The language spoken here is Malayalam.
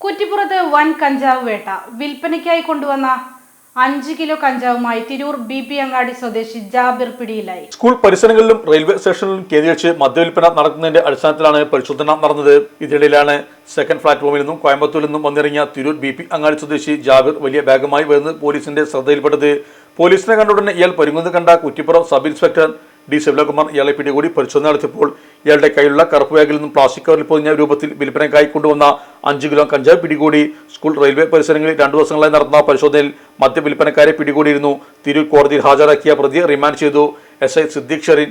കുറ്റിപ്പുറത്ത് വൻ കഞ്ചാവ് വേട്ട. വിൽപ്പനയ്ക്കായി കൊണ്ടുവന്ന അഞ്ച് കിലോ കഞ്ചാവുമായി തിരൂർ ബി പി അങ്ങാടി സ്വദേശി ജാബിർ പിടിയിലായി. സ്കൂൾ പരിസരങ്ങളിലും റെയിൽവേ സ്റ്റേഷനിലും കേന്ദ്രീകരിച്ച് മദ്യവിൽപ്പന നടക്കുന്നതിന്റെ അടിസ്ഥാനത്തിലാണ് പരിശോധന നടന്നത്. ഇതിനിടയിലാണ് സെക്കൻഡ് പ്ലാറ്റ്ഫോമിൽ നിന്നും കോയമ്പത്തൂരിൽ നിന്നും വന്നിറങ്ങിയ തിരൂർ ബി പി അങ്ങാടി സ്വദേശി ജാബിർ വലിയ ബാഗുമായി വരുന്നത് പോലീസിന്റെ ശ്രദ്ധയിൽപ്പെട്ടത്. പോലീസിനെ കണ്ടുടനെ ഇയാൾ പരുങ്ങുന്നത് കണ്ട Kuttippuram sub inspector D Sivalakumar ഇയാളെ പിടികൂടി പരിശോധന നടത്തിയപ്പോൾ ഇയാളുടെ കയ്യിലുള്ള കറുപ്പ് ബാഗിൽ നിന്നും പ്ലാസ്റ്റിക് കവറിൽ പൊതിഞ്ഞ രൂപത്തിൽ വിൽപ്പനയ്ക്കായി കൊണ്ടുവന്ന അഞ്ച് കിലോ കഞ്ചാവ് പിടികൂടി സ്കൂൾ റെയിൽവേ പരിസരങ്ങളിൽ രണ്ടു ദിവസങ്ങളായി നടന്ന പരിശോധനയിൽ മദ്യ വിൽപ്പനക്കാരെ പിടികൂടിയിരുന്നു. തിരൂർ കോടതിയിൽ ഹാജരാക്കിയ പ്രതിയെ റിമാൻഡ് ചെയ്തു. S I Siddique Sherin